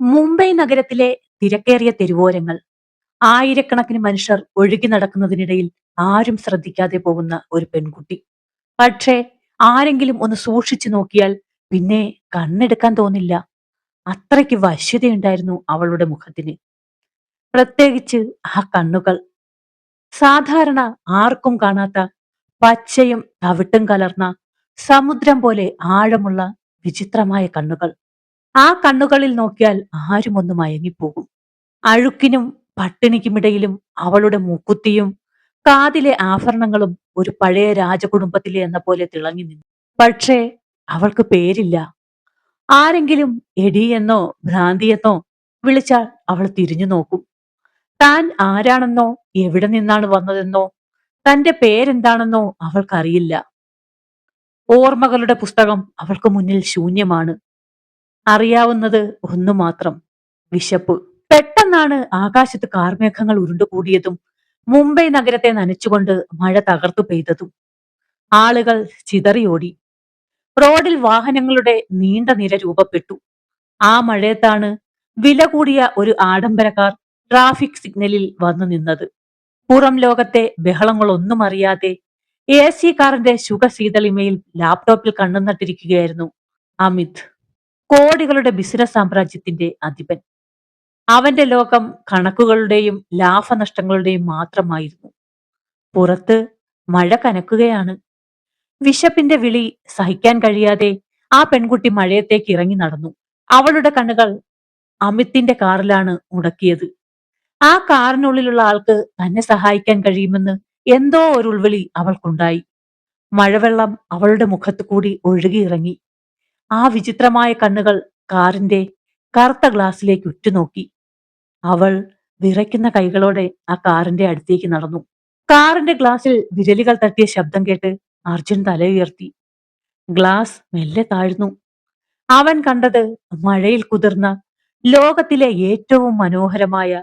മുംബൈ നഗരത്തിലെ തിരക്കേറിയ തെരുവോരങ്ങൾ. ആയിരക്കണക്കിന് മനുഷ്യർ ഒഴുകി നടക്കുന്നതിനിടയിൽ ആരും ശ്രദ്ധിക്കാതെ പോകുന്ന ഒരു പെൺകുട്ടി. പക്ഷേ ആരെങ്കിലും ഒന്ന് സൂക്ഷിച്ചു നോക്കിയാൽ പിന്നെ കണ്ണെടുക്കാൻ തോന്നില്ല. അത്രയ്ക്ക് വശ്യതയുണ്ടായിരുന്നു അവളുടെ മുഖത്തിന്. പ്രത്യേകിച്ച് ആ കണ്ണുകൾ. സാധാരണ ആർക്കും കാണാത്ത പച്ചയും തവിട്ടും കലർന്ന സമുദ്രം പോലെ ആഴമുള്ള വിചിത്രമായ കണ്ണുകൾ. ആ കണ്ണുകളിൽ നോക്കിയാൽ ആരും ഒന്ന് മയങ്ങിപ്പോകും. അഴുക്കിനും പട്ടിണിക്കുമിടയിലും അവളുടെ മൂക്കുത്തിയും കാതിലെ ആഭരണങ്ങളും ഒരു പഴയ രാജകുടുംബത്തിലെ എന്ന പോലെ തിളങ്ങി നിന്നു. പക്ഷേ അവൾക്ക് പേരില്ല. ആരെങ്കിലും എടി എന്നോ വിളിച്ചാൽ അവൾ തിരിഞ്ഞു നോക്കും. താൻ ആരാണെന്നോ എവിടെ നിന്നാണ് വന്നതെന്നോ തന്റെ പേരെന്താണെന്നോ അവൾക്കറിയില്ല. ഓർമ്മകളുടെ പുസ്തകം അവൾക്ക് മുന്നിൽ ശൂന്യമാണ്. അറിയാവുന്നത് ഒന്നു മാത്രം. വിശപ്പ്. പെട്ടെന്നാണ് ആകാശത്ത് കാർമേഘങ്ങൾ ഉരുണ്ടുകൂടിയതും മുംബൈ നഗരത്തെ നനച്ചുകൊണ്ട് മഴ തകർത്തു പെയ്തതും. ആളുകൾ ചിതറിയോടി. റോഡിൽ വാഹനങ്ങളുടെ നീണ്ട നിര രൂപപ്പെട്ടു. ആ മഴയത്താണ് വില കൂടിയ ഒരു ആഡംബരക്കാർ കാർ ട്രാഫിക് സിഗ്നലിൽ വന്നു നിന്നത്. പുറം ലോകത്തെ ബഹളങ്ങളൊന്നും അറിയാതെ എ സി കാറിന്റെ ശുഖശീതളിമയിൽ ലാപ്ടോപ്പിൽ കണ്ണു നട്ടിരിക്കുകയായിരുന്നു അമിത്. കോടികളുടെ ബിസിനസ് സാമ്രാജ്യത്തിന്റെ അധിപൻ. അവന്റെ ലോകം കണക്കുകളുടെയും ലാഭനഷ്ടങ്ങളുടെയും മാത്രമായിരുന്നു. പുറത്ത് മഴ കനക്കുകയാണ്. വിശപ്പിന്റെ വിളി സഹിക്കാൻ കഴിയാതെ ആ പെൺകുട്ടി മഴയത്തേക്ക് ഇറങ്ങി നടന്നു. അവളുടെ കണ്ണുകൾ അമിത്തിന്റെ കാറിലാണ് ഉടക്കിയത് ആ കാറിനുള്ളിലുള്ള ആൾക്ക് തന്നെ സഹായിക്കാൻ കഴിയുമെന്ന് എന്തോ ഒരു ഉൾവിളി അവൾക്കുണ്ടായി. മഴവെള്ളം അവളുടെ മുഖത്തു കൂടി ഒഴുകിയിറങ്ങി. ആ വിചിത്രമായ കണ്ണുകൾ കാറിന്റെ കറുത്ത ഗ്ലാസ്സിലേക്ക് ഉറ്റുനോക്കി. അവൾ വിറയ്ക്കുന്ന കൈകളോടെ ആ കാറിന്റെ അടുത്തേക്ക് നടന്നു. കാറിന്റെ ഗ്ലാസ്സിൽ വിരലുകൾ തട്ടിയ ശബ്ദം കേട്ട് അർജുൻ തല ഉയർത്തി. ഗ്ലാസ് മെല്ലെ താഴ്ന്നു. അവൻ കണ്ടത് മഴയിൽ കുതിർന്ന ലോകത്തിലെ ഏറ്റവും മനോഹരമായ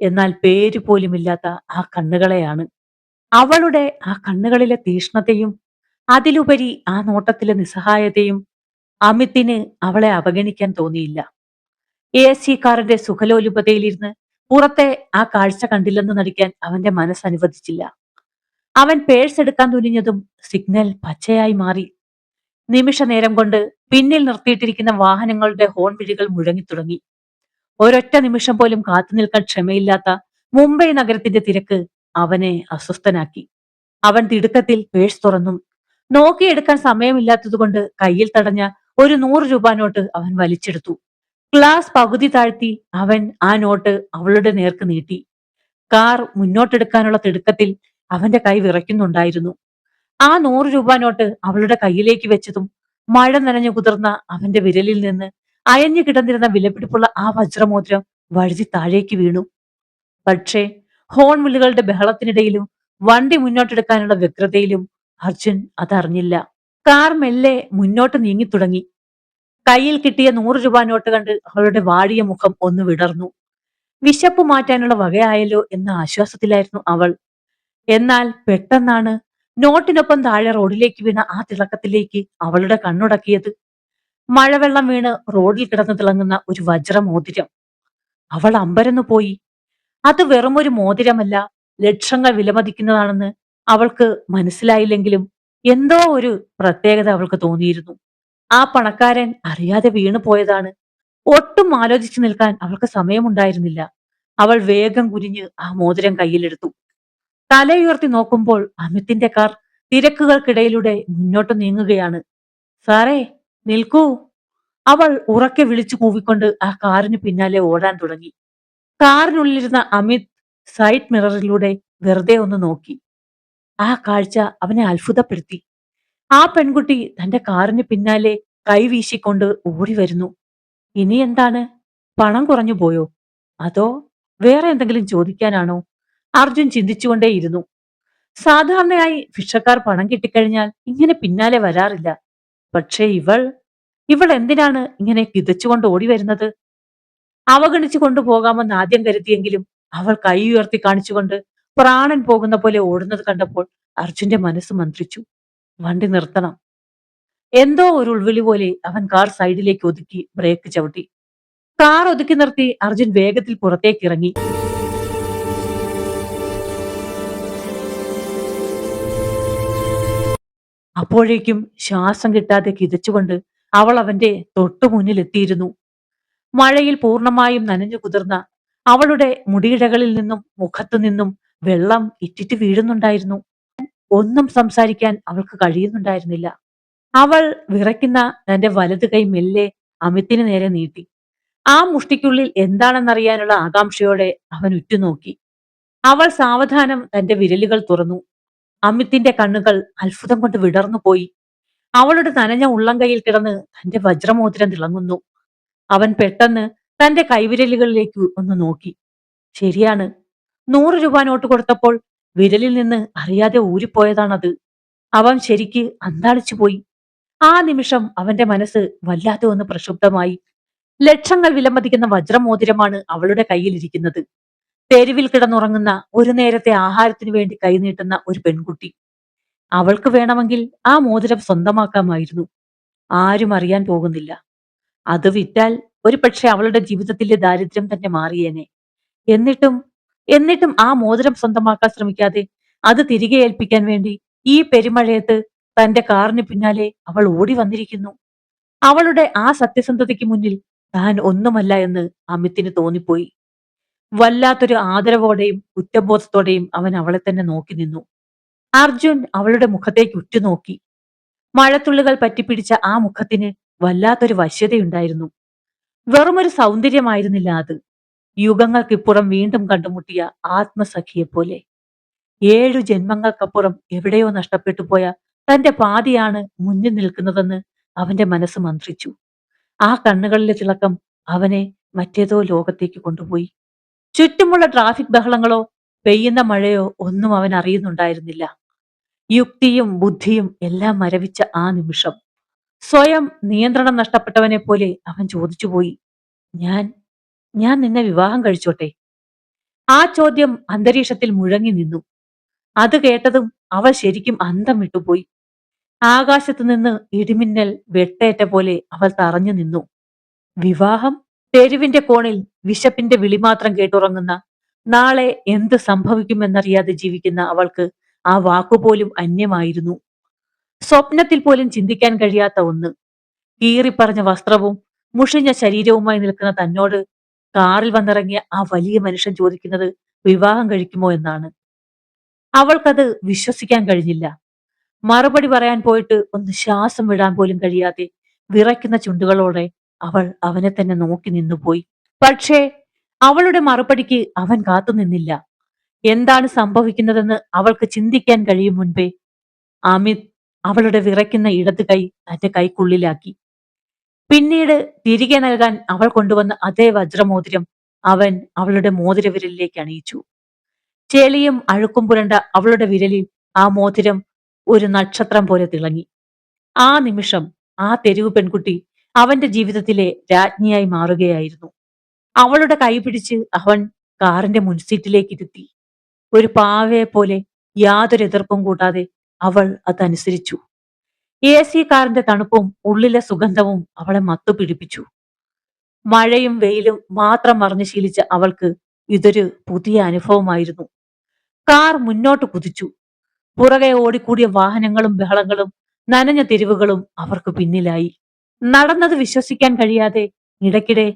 എന്നാൽ പേര് പോലുമില്ലാത്ത ആ കണ്ണുകളെയാണ്. അവളുടെ ആ കണ്ണുകളിലെ തീഷ്ണതയും അതിലുപരി ആ നോട്ടത്തിലെ നിസ്സഹായതയും അമിത്തിന് അവളെ അവഗണിക്കാൻ തോന്നിയില്ല. എ സി കാറിന്റെ സുഖലോലുപതയിലിരുന്ന് പുറത്തെ ആ കാഴ്ച കണ്ടില്ലെന്ന് നടിക്കാൻ അവന്റെ മനസ്സ് അനുവദിച്ചില്ല. അവൻ പേഴ്സ് എടുക്കാൻ തുനിഞ്ഞതും സിഗ്നൽ പച്ചയായി മാറി. നിമിഷ നേരം കൊണ്ട് പിന്നിൽ നിർത്തിയിട്ടിരിക്കുന്ന വാഹനങ്ങളുടെ ഹോൺ വിഴികൾ മുഴങ്ങിത്തുടങ്ങി. ഒരൊറ്റ നിമിഷം പോലും കാത്തു നിൽക്കാൻ ക്ഷമയില്ലാത്ത മുംബൈ നഗരത്തിന്റെ തിരക്ക് അവനെ അസ്വസ്ഥനാക്കി. അവൻ തിടുക്കത്തിൽ പേഴ്സ് തുറന്നു. നോക്കിയെടുക്കാൻ സമയമില്ലാത്തതുകൊണ്ട് കയ്യിൽ തടഞ്ഞ ഒരു നൂറ് രൂപ നോട്ട് അവൻ വലിച്ചെടുത്തു. ക്ലാസ് പകുതി താഴ്ത്തി അവൻ ആ നോട്ട് അവളുടെ നേർക്ക് നീട്ടി. കാർ മുന്നോട്ടെടുക്കാനുള്ള തിടുക്കത്തിൽ അവന്റെ കൈ വിറയ്ക്കുന്നുണ്ടായിരുന്നു. ആ നൂറ് രൂപ നോട്ട് അവളുടെ കയ്യിലേക്ക് വെച്ചതും മഴ നനഞ്ഞു കുതിർന്ന അവന്റെ വിരലിൽ നിന്ന് അയഞ്ഞു കിടന്നിരുന്ന വിലപിടിപ്പുള്ള ആ വജ്രമോതിരം വഴുതി താഴേക്ക് വീണു. പക്ഷേ ഹോൺ വിളികളുടെ ബഹളത്തിനിടയിലും വണ്ടി മുന്നോട്ടെടുക്കാനുള്ള വ്യഗ്രതയിലും അർജുൻ അതറിഞ്ഞില്ല. കാർ മെല്ലെ മുന്നോട്ട് നീങ്ങിത്തുടങ്ങി കയ്യിൽ കിട്ടിയ നൂറ് രൂപ നോട്ട് കണ്ട് അവളുടെ വാടിയ മുഖം ഒന്ന് വിടർന്നു. വിശപ്പ് മാറ്റാനുള്ള വകയായല്ലോ എന്ന ആശ്വാസത്തിലായിരുന്നു അവൾ. എന്നാൽ പെട്ടെന്നാണ് നോട്ടിനൊപ്പം താഴെ റോഡിലേക്ക് വീണ ആ തിളക്കത്തിലേക്ക് അവളുടെ കണ്ണുടക്കിയത്. മഴവെള്ളം വീണ് റോഡിൽ കിടന്നു തിളങ്ങുന്ന ഒരു വജ്രമോതിരം. അവൾ അമ്പരന്നു പോയി. അത് വെറുമൊരു മോതിരമല്ല ലക്ഷങ്ങൾ വിലമതിക്കുന്നതാണെന്ന് അവൾക്ക് മനസ്സിലായില്ലെങ്കിലും എന്തോ ഒരു പ്രത്യേകത അവൾക്ക് തോന്നിയിരുന്നു. ആ പണക്കാരൻ അറിയാതെ വീണു പോയതാണ്. ഒട്ടും ആലോചിച്ചു നിൽക്കാൻ അവൾക്ക് സമയമുണ്ടായിരുന്നില്ല. അവൾ വേഗം കുനിഞ്ഞ് ആ മോതിരം കയ്യിലെടുത്തു. തലയുയർത്തി നോക്കുമ്പോൾ അമിത്തിന്റെ കാർ തിരക്കുകൾക്കിടയിലൂടെ മുന്നോട്ട് നീങ്ങുകയാണ്. സാറേ നിൽക്കൂ. അവൾ ഉറക്കെ വിളിച്ചു കൂവിക്കൊണ്ട് ആ കാറിന് പിന്നാലെ ഓടാൻ തുടങ്ങി. കാറിനുള്ളിലിരുന്ന അമിത് സൈഡ് മിററിലൂടെ വെറുതെ ഒന്ന് നോക്കി. ആ കാഴ്ച അവനെ അത്ഭുതപ്പെടുത്തി. ആ പെൺകുട്ടി തന്റെ കാറിന് പിന്നാലെ കൈവീശിക്കൊണ്ട് ഓടി വരുന്നു. ഇനി എന്താണ്? പണം കുറഞ്ഞു പോയോ? അതോ വേറെ എന്തെങ്കിലും ചോദിക്കാനാണോ? അർജുൻ ചിന്തിച്ചുകൊണ്ടേയിരുന്നു. സാധാരണയായി ഭിക്ഷക്കാർ പണം കിട്ടിക്കഴിഞ്ഞാൽ ഇങ്ങനെ പിന്നാലെ വരാറില്ല. പക്ഷേ ഇവൾ ഇവൾ എന്തിനാണ് ഇങ്ങനെ കിതച്ചുകൊണ്ട് ഓടി വരുന്നത്? അവഗണിച്ചു കൊണ്ടുപോകാമെന്ന് ആദ്യം കരുതിയെങ്കിലും അവൾ കൈ ഉയർത്തി കാണിച്ചുകൊണ്ട് പ്രാണൻ പോകുന്ന പോലെ ഓടുന്നത് കണ്ടപ്പോൾ അർജുന്റെ മനസ്സ് മന്ത്രിച്ചു. വണ്ടി നിർത്തണം. എന്തോ ഒരു ഉൾവിളി പോലെ അവൻ കാർ സൈഡിലേക്ക് ഒതുക്കി ബ്രേക്ക് ചവിട്ടി. കാർ ഒതുക്കി നിർത്തി അർജുൻ വേഗത്തിൽ പുറത്തേക്ക് ഇറങ്ങി. അപ്പോഴേക്കും ശ്വാസം കിട്ടാതെ കിതച്ചുകൊണ്ട് അവൾ അവന്റെ തൊട്ടു മുന്നിലെത്തിയിരുന്നു മഴയിൽ പൂർണമായും നനഞ്ഞു കുതിർന്ന അവളുടെ മുടിയിഴകളിൽ നിന്നും മുഖത്തു നിന്നും വെള്ളം ഇറ്റിറ്റ് വീഴുന്നുണ്ടായിരുന്നു. ഒന്നും സംസാരിക്കാൻ അവൾക്ക് കഴിയുന്നുണ്ടായിരുന്നില്ല. അവൾ വിറയ്ക്കുന്ന തന്റെ വലത് കൈ മെല്ലെ അമിത്തിന് നേരെ നീട്ടി. ആ മുഷ്ടിക്കുള്ളിൽ എന്താണെന്നറിയാനുള്ള ആകാംക്ഷയോടെ അവൻ ഉറ്റുനോക്കി. അവൾ സാവധാനം തന്റെ വിരലുകൾ തുറന്നു. അമിത്തിന്റെ കണ്ണുകൾ അത്ഭുതം കൊണ്ട് വിടർന്നു പോയി. അവളുടെ നനഞ്ഞ ഉള്ളംകൈയിൽ കിടന്ന് തന്റെ വജ്രമോതിരം തിളങ്ങുന്നു. അവൻ പെട്ടെന്ന് തന്റെ കൈവിരലുകളിലേക്ക് ഒന്ന് നോക്കി. ശരിയാണ് നൂറ് രൂപ നോട്ട് കൊടുത്തപ്പോൾ വിരലിൽ നിന്ന് അറിയാതെ ഊരിപ്പോയതാണത്. അവൻ ശരിക്ക് അന്താളിച്ചു പോയി. ആ നിമിഷം അവന്റെ മനസ്സ് വല്ലാതെ ഒന്ന് പ്രക്ഷുബ്ധമായി. ലക്ഷങ്ങൾ വിലമതിക്കുന്ന വജ്രമോതിരമാണ് അവളുടെ കയ്യിലിരിക്കുന്നത്. തെരുവിൽ കിടന്നുറങ്ങുന്ന ഒരു നേരത്തെ ആഹാരത്തിനു വേണ്ടി കൈനീട്ടുന്ന ഒരു പെൺകുട്ടി. അവൾക്ക് വേണമെങ്കിൽ ആ മോതിരം സ്വന്തമാക്കാമായിരുന്നു. ആരും അറിയാൻ പോകുന്നില്ല. അത് വിറ്റാൽ ഒരു പക്ഷെ അവളുടെ ജീവിതത്തിലെ ദാരിദ്ര്യം തന്നെ മാറിയേനെ. എന്നിട്ടും എന്നിട്ടും ആ മോതിരം സ്വന്തമാക്കാൻ ശ്രമിക്കാതെ അത് തിരികെ ഏൽപ്പിക്കാൻ വേണ്ടി ഈ പെരുമഴയത്ത് തന്റെ കാറിന് പിന്നാലെ അവൾ ഓടി വന്നിരിക്കുന്നു. അവളുടെ ആ സത്യസന്ധതയ്ക്ക് മുന്നിൽ താൻ ഒന്നുമല്ല എന്ന് അമിത്തിന് തോന്നിപ്പോയി. വല്ലാത്തൊരു ആദരവോടെയും കുറ്റബോധത്തോടെയും അവൻ അവളെ തന്നെ നോക്കി നിന്നു. അർജുൻ അവളുടെ മുഖത്തേക്ക് ഉറ്റുനോക്കി. മഴത്തുള്ളികൾ പറ്റിപ്പിടിച്ച ആ മുഖത്തിന് വല്ലാത്തൊരു വശ്യതയുണ്ടായിരുന്നു. വെറുമൊരു സൗന്ദര്യമായിരുന്നില്ല അത്. യുഗങ്ങൾക്കിപ്പുറം വീണ്ടും കണ്ടുമുട്ടിയ ആത്മസഖിയെപ്പോലെ. ഏഴു ജന്മങ്ങൾക്കപ്പുറം എവിടെയോ നഷ്ടപ്പെട്ടു പോയ തന്റെ പാതിയാണ് മുന്നിൽ നിൽക്കുന്നതെന്ന് അവന്റെ മനസ്സ് മന്ത്രിച്ചു. ആ കണ്ണുകളിലെ തിളക്കം അവനെ മറ്റേതോ ലോകത്തേക്ക് കൊണ്ടുപോയി. ചുറ്റുമുള്ള ട്രാഫിക് ബഹളങ്ങളോ പെയ്യുന്ന മഴയോ ഒന്നും അവൻ അറിയുന്നുണ്ടായിരുന്നില്ല. യുക്തിയും ബുദ്ധിയും എല്ലാം മരവിച്ച ആ നിമിഷം. സ്വയം നിയന്ത്രണം നഷ്ടപ്പെട്ടവനെ പോലെ അവൻ ചോദിച്ചുപോയി ഞാൻ ഞാൻ നിന്നെ വിവാഹം കഴിച്ചോട്ടെ. ആ ചോദ്യം അന്തരീക്ഷത്തിൽ മുഴങ്ങി നിന്നു. അത് കേട്ടതും അവൾ ശരിക്കും അന്തം വിട്ടുപോയി. ആകാശത്തു നിന്ന് ഇടിമിന്നൽ വെട്ടേറ്റ പോലെ അവൾ തറഞ്ഞു നിന്നു. വിവാഹം? തെരുവിന്റെ കോണിൽ വിശപ്പിന്റെ വിളി മാത്രം കേട്ടുറങ്ങുന്ന നാളെ എന്ത് സംഭവിക്കുമെന്നറിയാതെ ജീവിക്കുന്ന അവൾക്ക് ആ വാക്കുപോലും അന്യമായിരുന്നു. സ്വപ്നത്തിൽ പോലും ചിന്തിക്കാൻ കഴിയാത്ത ഒന്ന്. കീറിപ്പറഞ്ഞ വസ്ത്രവും മുഷിഞ്ഞ ശരീരവുമായി നിൽക്കുന്ന തന്നോട് കാറിൽ വന്നിറങ്ങിയ ആ വലിയ മനുഷ്യൻ ചോദിക്കുന്നത് വിവാഹം കഴിക്കുമോ എന്നാണ്. അവൾക്കത് വിശ്വസിക്കാൻ കഴിഞ്ഞില്ല. മറുപടി പറയാൻ പോയിട്ട് ഒന്ന് ശ്വാസം വിടാൻ പോലും കഴിയാതെ വിറയ്ക്കുന്ന ചുണ്ടുകളോടെ അവൾ അവനെ തന്നെ നോക്കി നിന്നുപോയി. പക്ഷേ അവളുടെ മറുപടിക്ക് അവൻ കാത്തു നിന്നില്ല. എന്താണ് സംഭവിക്കുന്നതെന്ന് അവൾക്ക് ചിന്തിക്കാൻ കഴിയും മുൻപേ അമിത് അവളുടെ വിറയ്ക്കുന്ന ഇടത് കൈ തന്റെ കൈക്കുള്ളിലാക്കി. പിന്നീട് തിരികെ നൽകാൻ അവൾ കൊണ്ടുവന്ന അതേ വജ്രമോതിരം അവൻ അവളുടെ മോതിരവിരലിലേക്ക് അണിയിച്ചു. ചേളിയും അഴുക്കും പുരണ്ട അവളുടെ വിരലിൽ ആ മോതിരം ഒരു നക്ഷത്രം പോലെ തിളങ്ങി. ആ നിമിഷം ആ തെരുവ് പെൺകുട്ടി അവന്റെ ജീവിതത്തിലെ രാജ്ഞിയായി മാറുകയായിരുന്നു. അവളുടെ കൈപിടിച്ച് അവൻ കാറിന്റെ മുൻസീറ്റിലേക്ക് ഇരുത്തി ഒരു പാവയെ പോലെ യാതൊരു എതിർപ്പും കൂടാതെ അവൾ അതനുസരിച്ചു. എ സി കാറിന്റെ തണുപ്പും ഉള്ളിലെ സുഗന്ധവും അവളെ മത്തു പിടിപ്പിച്ചു മഴയും വെയിലും മാത്രം മറിഞ്ഞു ശീലിച്ച അവൾക്ക് ഇതൊരു പുതിയ അനുഭവമായിരുന്നു. കാർ മുന്നോട്ട് കുതിച്ചു. പുറകെ ഓടിക്കൂടിയ വാഹനങ്ങളും ബഹളങ്ങളും നനഞ്ഞ തെരുവുകളും അവർക്ക് പിന്നിലായി. നടന്നത് വിശ്വസിക്കാൻ കഴിയാതെ ഇടയ്ക്കിടെ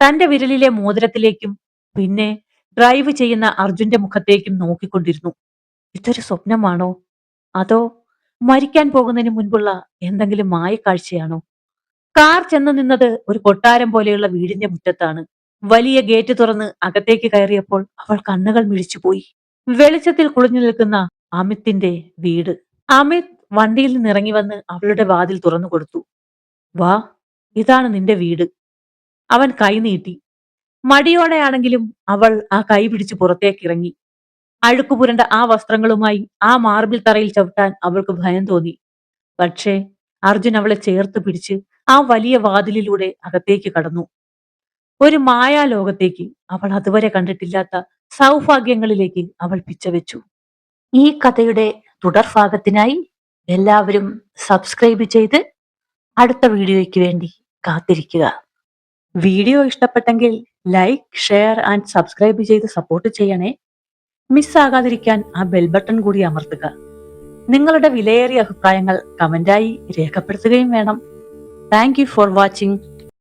തന്റെ വിരലിലെ മോതിരത്തിലേക്കും പിന്നെ ഡ്രൈവ് ചെയ്യുന്ന അർജുന്റെ മുഖത്തേക്കും നോക്കിക്കൊണ്ടിരുന്നു. ഇതൊരു സ്വപ്നമാണോ? അതോ മരിക്കാൻ പോകുന്നതിന് മുൻപുള്ള എന്തെങ്കിലും മായക്കാഴ്ചയാണോ കാർ ചെന്ന് നിന്നത് ഒരു കൊട്ടാരം പോലെയുള്ള വീടിന്റെ മുറ്റത്താണ്. വലിയ ഗേറ്റ് തുറന്ന് അകത്തേക്ക് കയറിയപ്പോൾ അവൾ കണ്ണുകൾ മിഴിച്ചുപോയി വെളിച്ചത്തിൽ കുളിഞ്ഞു നിൽക്കുന്ന അമിത്തിന്റെ വീട്. അമിത് വണ്ടിയിൽ നിന്ന് ഇറങ്ങി വന്ന് അവളുടെ വാതിൽ തുറന്നു കൊടുത്തു. വാ ഇതാണ് നിന്റെ വീട്. അവൻ കൈ നീട്ടി. മടിയോടെയാണെങ്കിലും അവൾ ആ കൈ പിടിച്ച് പുറത്തേക്ക് ഇറങ്ങി. അഴുക്കു പുരണ്ട ആ വസ്ത്രങ്ങളുമായി ആ മാർബിൾ തറയിൽ ചവിട്ടാൻ അവൾക്ക് ഭയം തോന്നി. പക്ഷേ അർജുൻ അവളെ ചേർത്ത് പിടിച്ച് ആ വലിയ വാതിലിലൂടെ അകത്തേക്ക് കടന്നു. ഒരു മായാലോകത്തേക്ക് അവൾ അതുവരെ കണ്ടിട്ടില്ലാത്ത സൗഭാഗ്യങ്ങളിലേക്ക് അവൾ പിച്ചവെച്ചു. ഈ കഥയുടെ തുടർഭാഗത്തിനായി എല്ലാവരും സബ്സ്ക്രൈബ് ചെയ്ത് അടുത്ത വീഡിയോയ്ക്ക് വേണ്ടി കാത്തിരിക്കുക. വീഡിയോ ഇഷ്ടപ്പെട്ടെങ്കിൽ ലൈക്ക് ഷെയർ ആൻഡ് സബ്സ്ക്രൈബ് ചെയ്ത് സപ്പോർട്ട് ചെയ്യണേ. മിസ്സാകാതിരിക്കാൻ ആ ബെൽ ബട്ടൺ കൂടി അമർത്തുക. നിങ്ങളുടെ വിലയേറിയ അഭിപ്രായങ്ങൾ കമന്റായി രേഖപ്പെടുത്തുകയും വേണം. Thank for watching